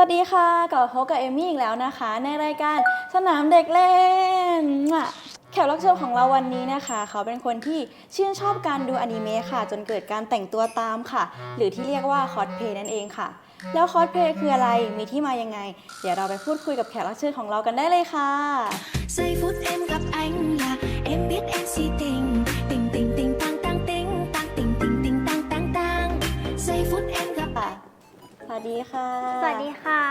วัสดีค่ะกลับมาพบกับเอมี่อีกแล้วนะคะ ในรายการสนามเด็กเล่นแขกรับเชิญของเราวันนี้นะคะ เขาเป็นคนที่ชื่นชอบการดูอนิเมะค่ะ จนเกิดการแต่งตัวตามค่ะ หรือที่เรียกว่าคอสเพย์นั่นเองค่ะ แล้วคอสเพย์คืออะไรมีที่มายังไง เดี๋ยวเราไปพูดคุยกับแขกรับเชิญของเรากันได้เลยค่ะ สวัสดีค่ะ สวัสดีค่ะ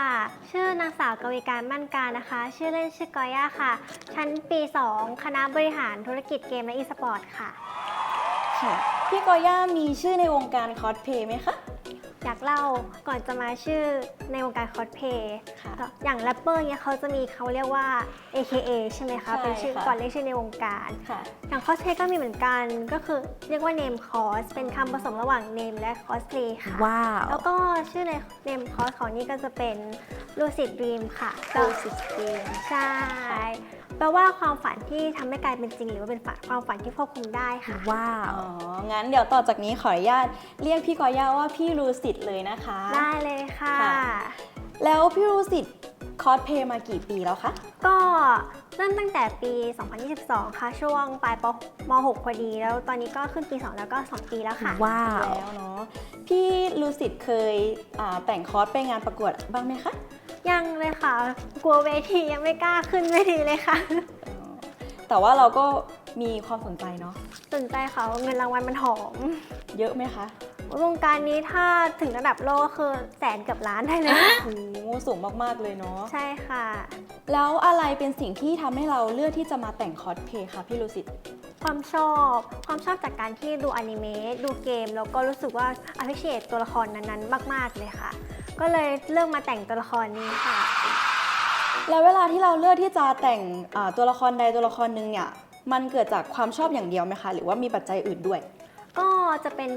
ชื่อนางสาวกวิการมั่นการนะคะ ชื่อเล่นชื่อกอย่าค่ะ ชั้นปี 2 คณะบริหารธุรกิจเกมและอีสปอร์ตค่ะ ค่ะ พี่กอย่ามีชื่อในวงการคอสเพลย์ไหมคะ อยากเล่าก่อนจะมาชื่อในวงการคอสเพย์ค่ะอย่างแรปเปอร์เนี่ยเขาจะมีเขาเรียกว่า AKA ใช่ไหมคะใช่เป็นชื่อค่ะก่อนเรียกชื่อในวงการค่ะอย่างคอสเพย์ก็มีเหมือนกันก็คือเรียกว่า name cos เป็นคำผสมระหว่าง name และ cosplay ค่ะว้าวแล้วก็ชื่อใน name cos ของนี่ก็จะเป็น lucid dream ค่ะก็ดูสิสกีนใช่ แปลว่าความฝันที่ทำให้กลายเป็นจริง หรือว่าเป็นฝันความฝันที่ควบคุมได้ค่ะ ว้าว อ๋อ งั้นเดี๋ยวต่อจากนี้ขออนุญาตเรียกพี่กอย่าว่าพี่รูสิตเลยนะคะ ได้เลยค่ะค่ะแล้วพี่รูสิตคอสเพลย์มากี่ปีแล้วคะ ก็เริ่มตั้งแต่ปี 2022 ค่ะ ช่วงปลายปม .6 พอดี แล้วตอนนี้ก็ขึ้นปี 2 แล้วก็ 2 ปีแล้วค่ะ ว้าว แล้วเนาะ พี่รูสิตเคยอ่าแต่งคอสไปงานประกวดบ้างไหมคะ ยังเลยค่ะ กลัวเวทียังไม่กล้าขึ้นเวทีเลยค่ะอ๋อแต่ว่าเราก็มีความสนใจเนาะสนใจค่ะว่าเงินรางวัลมันหอม เยอะไหมคะวงการนี้ถ้าถึงระดับโลกก็คือแสนกับล้านได้เลยค่ะโอ้โหสูงมากๆเลยเนาะ ใช่ค่ะ แล้วอะไรเป็นสิ่งที่ทำให้เราเลือกที่จะมาแต่งคอสเพลย์คะพี่รูสิตความชอบความชอบจากการที่ดูอนิเมะดูเกม แล้วก็รู้สึกว่า appreciate ตัวละครนั้นๆ มาก ๆ เลยค่ะ ก็เลยเลือกมาแต่งตัวละครนี้ค่ะ แล้วเวลาที่เราเลือกที่จะแต่งอ่าตัวละครใดตัวละครหนึ่งเนี่ยมันเกิดจากความชอบอย่างเดียวไหมคะ หรือว่ามีปัจจัยอื่นด้วย ก็จะเป็น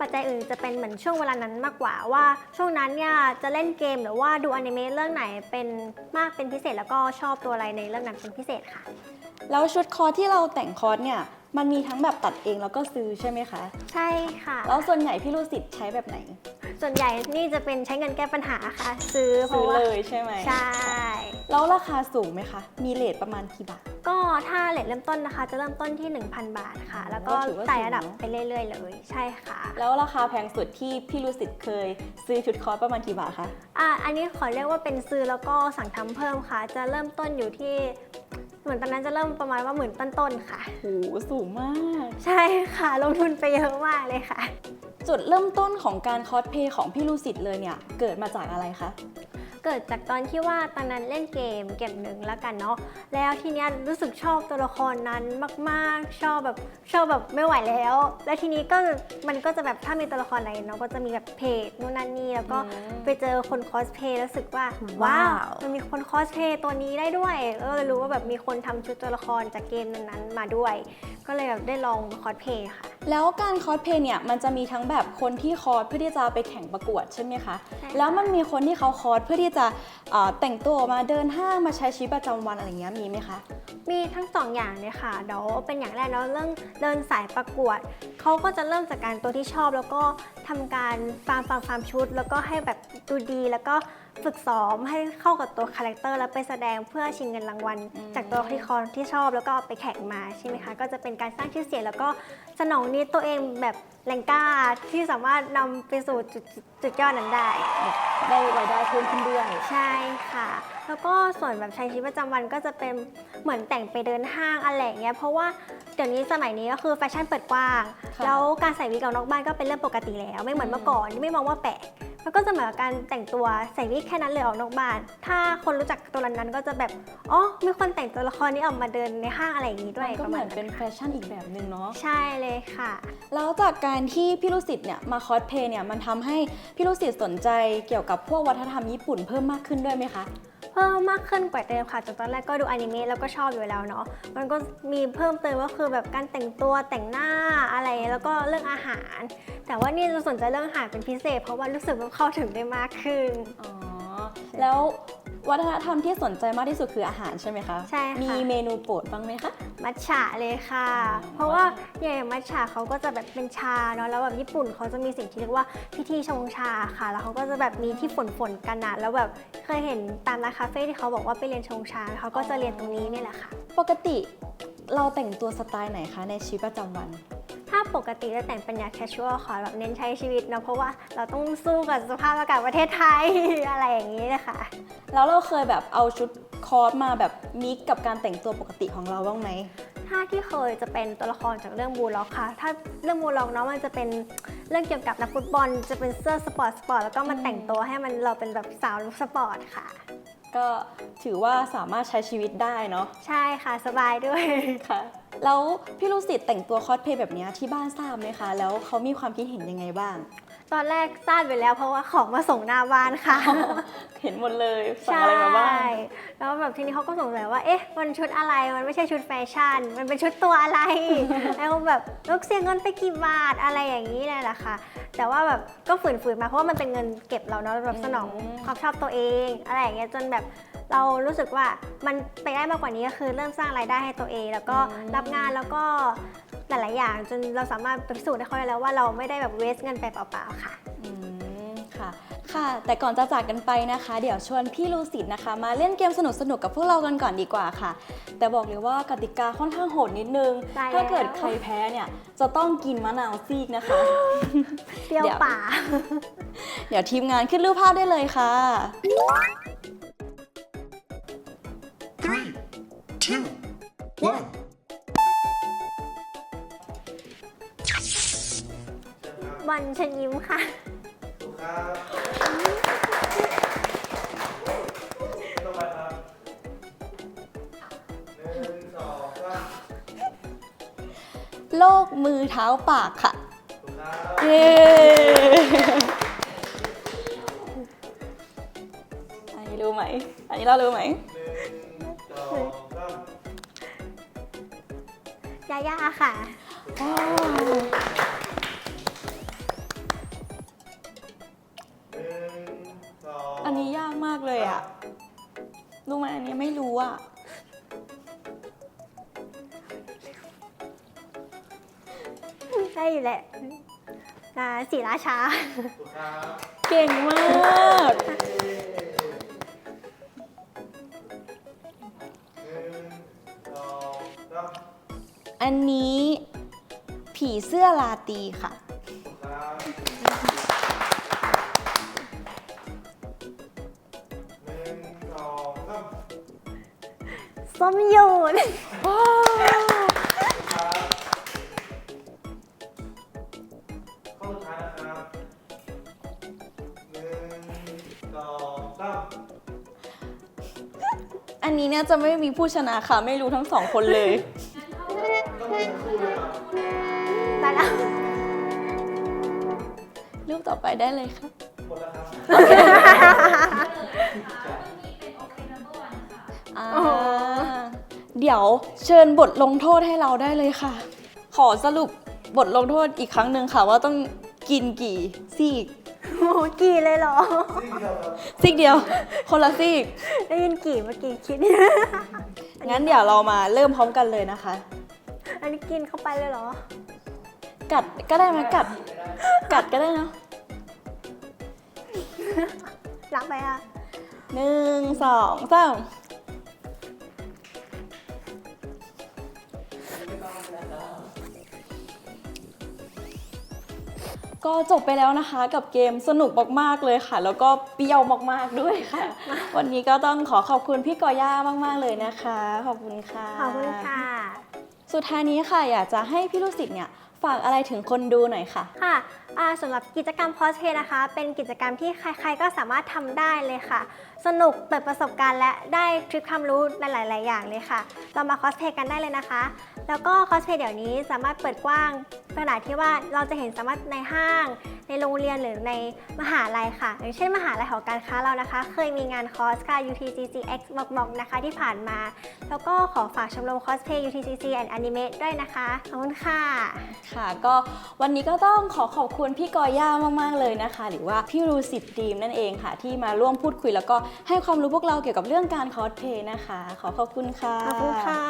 ปัจจัยอื่นจะเป็นเหมือนช่วงเวลานั้นมากกว่าว่า ช่วงนั้นเนี่ยจะเล่นเกมหรือว่าดูอนิเมะเรื่องไหนเป็นมากเป็นพิเศษแล้วก็ชอบตัวอะไรในเรื่องนั้นเป็นพิเศษค่ะ แล้วชุดคอร์สที่เราแต่งคอร์สเนี่ยมันมีทั้งแบบตัดเองแล้วก็ซื้อใช่ไหมคะ ใช่ค่ะ แล้วส่วนใหญ่พี่รูสิตใช้แบบไหน ส่วนใหญ่นี่จะเป็นใช้เงินแก้ปัญหาค่ะ ซื้อเพซื้ราะอว่าเลยใช่ไหมใช่ แล้วราคาสูงไหมคะ มีเลทประมาณกี่บาท ก็ถ้าเลทเริ่มต้นนะคะ จะเริ่มต้นที่ 1,000 บาทค่ะ แล้วก็ก็ถือว่าไต่สูงระดับเนอะไปเรื่อยๆ เลยใช่ค่ะแล้วราคาแพงสุดที่พี่รูสิตเคย ซื้อชุดคอร์สประมาณกี่บาทคะ อะอันนี้ขอเรียกว่าเป็นซื้อแล้วก็สั่งทำเพิ่มค่ะ จะเริ่มต้นอยู่ที่ เหมือนตอนนั้นจะเริ่มประมาณว่าหมื่นต้นๆค่ะ โห สูงมาก ใช่ค่ะ ลงทุนไปเยอะมากเลยค่ะ จุดเริ่มต้นของการคอสเพลย์ของพี่ลูสิตเลยเนี่ย เกิดมาจากอะไรคะเกิดจากตอนที่ว่าตอนนั้นเล่นเกมเกมหนึ่งแล้วกันเนาะแล้วทีเนี้ยรู้สึกชอบตัวละครนั้นมากๆ ชอบแบบชอบแบบไม่ไหวแล้ว แล้วทีนี้ก็มันก็จะแบบถ้ามีตัวละครอะไรเนาะก็จะมีแบบเพจนู่นนั่นนี่แล้วก็อืมไปเจอคนคอสเพลย์แล้วรู้สึกว่าว้าว้าววมันมีคนคอสเพลย์ตัวนี้ได้ด้วยก็เลยรู้ว่าแบบมีคนทำชุดตัวละครจากเกมนั้นๆมาด้วย ก็เลยแบบได้ลองคอสเพลย์ค่ะ แล้วการคอสเพลย์เนี่ยมันจะมีทั้งแบบคนที่คอสเพื่อที่จะไปแข่งประกวดใช่ไหมคะใช่ค่ะแล้วมันมีคนที่เขาคอสเพื่อที่จะเอ่อแต่งตัวออกมาเดินห้างมาใช้ชีวิตประจำวันอะไรเงี้ยมีไหมคะ มีทั้งสองอย่างเลยค่ะเดี๋ยวเป็นอย่างแรกเนาะเรื่องเดินสายประกวดเขาก็จะเริ่มจากการตัวที่ชอบ แล้วก็ทำการฟาร์มฟาร์มฟาร์มชุด แล้วก็ให้แบบดูดีแล้วก็ ฝึกซ้อมให้เข้ากับตัวคาแรคเตอร์แล้วไปแสดงเพื่อชิงเงินรางวัลอืมจากตัวที่คอนที่ชอบแล้วก็เอาไปแข่งมาใช่ไหมคะ ก็จะเป็นการสร้างชื่อเสียงแล้วก็สนองนิดตัวเองแบบแรงกล้าที่สามารถนำไปสู่จุดจุดจุดยอดนั้นได้ ได้รายได้เพิ่มขึ้นด้วยใช่ค่ะ แล้วก็ส่วนแบบใช้ชีวิตประจำวันก็จะเป็นเหมือนแต่งไปเดินห้างอะไรอย่างเงี้ยเพราะว่าเดี๋ยวนี้สมัยนี้ก็คือแฟชั่นเปิดกว้าง ค่ะ แล้วการใส่วิกออกนอกบ้านก็เป็นเรื่องปกติแล้ว ไม่เหมือนเมื่อก่อนที่ไม่มองว่าแปลก มันก็จะเหมือนกับการแต่งตัวใส่วิกแค่นั้นเลยออกนอกบ้าน ถ้าคนรู้จักตัวนั้นก็จะแบบ อ๋อ มีคนแต่งตัวละครนี้ออกมาเดินในห้างอะไรอย่างงี้ด้วยมันก็ประเหมามืณอนเป็นแฟชั่นอีกแบบหนึ่งเนาะ ใช่เลยค่ะ แล้วจากการที่พี่ลูสิตเนี่ยมาคอสเพลย์เนี่ยมันทำให้พี่ลูสิตสนใจเกี่ยวกับพวกวัฒนธรรมญี่ปุ่นเพิ่มมากขึ้นด้วยไหมคะ เพิ่มมากขึ้นกว่าเดิมค่ะจากตอนแรกก็ดูอนิเมะแล้วก็ชอบอยู่แล้วเนาะมันก็มีเพิ่มเติมก็คือแบบการแต่งตัวแต่งหน้าอะไรแล้วก็เรื่องอาหาร แต่ว่านี่จะสนใจเรื่องอาหารเป็นพิเศษ เพราะว่ารู้สึกว่าเข้าถึงได้มากขึ้น อ๋อ แล้ว วัฒนธรรมที่สนใจมากที่สุดคืออาหารใช่ไหมคะใช่ค่ะ มีเมนูโปรดบ้างไหมคะ มัทฉะเลยค่ะ เพราะว่าอย่างมัทฉะเขาก็จะแบบเป็นชาเนาะ แล้วแบบญี่ปุ่นเขาจะมีสิ่งที่เรียกว่าพิธีชงชาค่ะ แล้วเขาก็จะแบบมีที่ฝนฝนๆกันนะแล้วแบบเคยเห็นตามร้านคาเฟ่ที่เขาบอกว่าไปเรียนชงชาเขาก็จะเรียนตรงนี้นี่แหละค่ะ ปกติเราแต่งตัวสไตล์ไหนคะในชีวิตประจำวัน ถ้าปกติจะแต่งเป็นยาแคชชวลค่ะแบบเน้นใช้ชีวิตเนาะเพราะว่าเราต้องสู้กับสภาพอากาศประเทศไทย อะไรอย่างนี้เลยค่ะแล้วเราเคยแบบเอาชุดคอสมาแบบมิกกับการแต่งตัวปกติของเราบ้างไหมถ้าที่เคยจะเป็นตัวละครจากเรื่องบูลล็อกค่ะ ถ้าเรื่องบูลล็อกเนาะมันจะเป็นเรื่องเกี่ยวกับนักฟุตบอล จะเป็นเสื้อสปอร์ตสปอร์ตแล้วก็มาแต่งตัวให้มันเราเป็นแบบสาวสปอร์ตค่ะ ก็ถือว่าสามารถใช้ชีวิตได้เนาะใช่ค่ะสบายด้วย ค่ะ แล้วพี่ลูกศิษย์แต่งตัวคอสเพลย์แบบเนี้ยที่บ้านทราบไหมคะ แล้วเขามีความคิดเห็นยังไงบ้าง ตอนแรกทราบไปแล้วเพราะว่าของมาส่งหน้าบ้านค่ะ เห็นหมดเลยสั่งอะไรมาบ้างใช่แล้วแบบทีนี้เขาก็สงสัยว่า เอ๊ะ มันชุดอะไร มันไม่ใช่ชุดแฟชั่น มันเป็นชุดตัวอะไร แล้วแบบลูกเสียเงินไปกี่บาทอะไรอย่างนี้เลยแหละค่ะ แต่ว่าแบบก็ฝืนๆมาเพราะว่ามันเป็นเงินเก็บเราเนาะแบบสนองอืมความชอบตัวเอง อะไรอย่างเงี้ยจนแบบเรารู้สึกว่ามันไปได้มากกว่านี้ก็คือเริ่มสร้างรายได้ให้ตัวเอง แล้วก็รับงานแล้วก็ หลายๆอย่างจนเราสามารถพิสูจน์ได้เขาได้แล้วว่าเราไม่ได้แบบเวสเงินไปเปล่าๆค่ะ อืมค่ะ ค่ะ แต่ก่อนจะจากกันไปนะคะ เดี๋ยวชวนพี่ลูซิดนะคะ มาเล่นเกมสนุกๆกับพวกเรากันก่อนดีกว่าค่ะ แต่บอกเลยว่ากติกาค่อนข้างโหดนิดนึง ได้แล้ว ถ้าเกิดใครแพ้เนี่ยจะต้องกินมะนาวซีกนะคะ เปรี้ยวเดี๋ยว ป่า เดี๋ยวทีมงานขึ้นรูปภาพได้เลยค่ะ Three, two, one. บอลเชญยิ้มค่ะโลกมือเท้าปากค่ะเย้อันนี้รู้ไหม อันนี้เรารู้ไหมยาย่าค่ะ ใช่อยู่แหละอ่าสีราชา เก่งมากอันนี้ผีเสื้อลาตรีค่ะ ส้มหยุน อันนี้เนี่ยจะไม่มีผู้ชนะค่ะ ไม่รู้ทั้งสองคนเลย ตายแล้วรูปต่อไปได้เลยค่ะหมดแล้วครับ อ่าเดี๋ยวเชิญบทลงโทษให้เราได้เลยค่ะ ขอสรุปบทลงโทษอีกครั้งหนึ่งค่ะ ว่าต้องกินกี่ซีก โอ้โหกี่เลยเหรอ ซีกเดียว คนละซีก ได้ยินกี่เมื่อกี้คิด งั้นเดี๋ยวเรามาเริ่มพร้อมกันเลยนะคะ อันนี้กินเข้าไปเลยเหรอ กัดก็ได้ไหมกัด กัดก็ได้เนอะรับไปอะ หนึ่งสองสาม ก็จบไปแล้วนะคะกับเกมสนุกมากๆเลยค่ะ แล้วก็เปรี้ยวมากๆด้วยค่ะ วันนี้ก็ต้องขอขอบคุณพี่กอย่ามากๆเลยนะคะ ขอบคุณค่ะ ขอบคุณค่ะ สุดท้ายนี้ค่ะ อยากจะให้พี่ลูกศิษย์เนี่ยฝากอะไรถึงคนดูหน่อยค่ะ ค่ะอ่าสำหรับกิจกรรมคอสเพลย์นะคะ เป็นกิจกรรมที่ใครๆก็สามารถทำได้เลยค่ะ สนุกเปิดประสบการณ์และได้ทริคความรู้หลายๆอย่างเลยค่ะ เรามาคอสเพลย์กันได้เลยนะคะ แล้วก็คอสเพย์เดี๋ยวนี้สามารถเปิดกว้าง ขนาดที่ว่าเราจะเห็นสามารถในห้าง ในโรงเรียนหรือในมหาลัยค่ะ อย่างเช่นมหาลัยของการค้าเรานะคะ เคยมีงานคอร์สค่ะ UTCCX บอกบอกนะคะที่ผ่านมา แล้วก็ขอฝากชมรมคอสเพย์ UTCC and Anime ด้วยนะคะขอบคุณค่ะ ค่ะ ก็วันนี้ก็ต้องขอขอบคุณพี่กอย่ามาก ๆ เลยนะคะ หรือว่าพี่รูสิตดีมนั่นเองค่ะ ที่มาร่วมพูดคุยแล้วก็ให้ความรู้พวกเราเกี่ยวกับเรื่องการคอสเพลย์นะคะ ขอขอบคุณค่ะขอบคุณค่ะ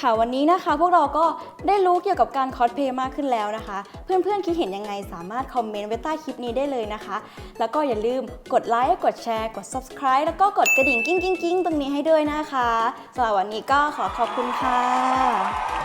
ค่ะวันนี้นะคะพวกเราก็ได้รู้เกี่ยวกับการคอสเพลย์มากขึ้นแล้วนะคะ เพื่อนๆคิดเห็นยังไงสามารถคอมเมนต์ไว้ใต้คลิปนี้ได้เลยนะคะ แล้วก็อย่าลืมกดไลค์กดแชร์กด subscribe แล้วก็กดกระดิ่งกิ้งกิ้งกิ้งตรงนี้ให้ด้วยนะคะสำหรับวันนี้ก็ขอขอบคุณค่ะ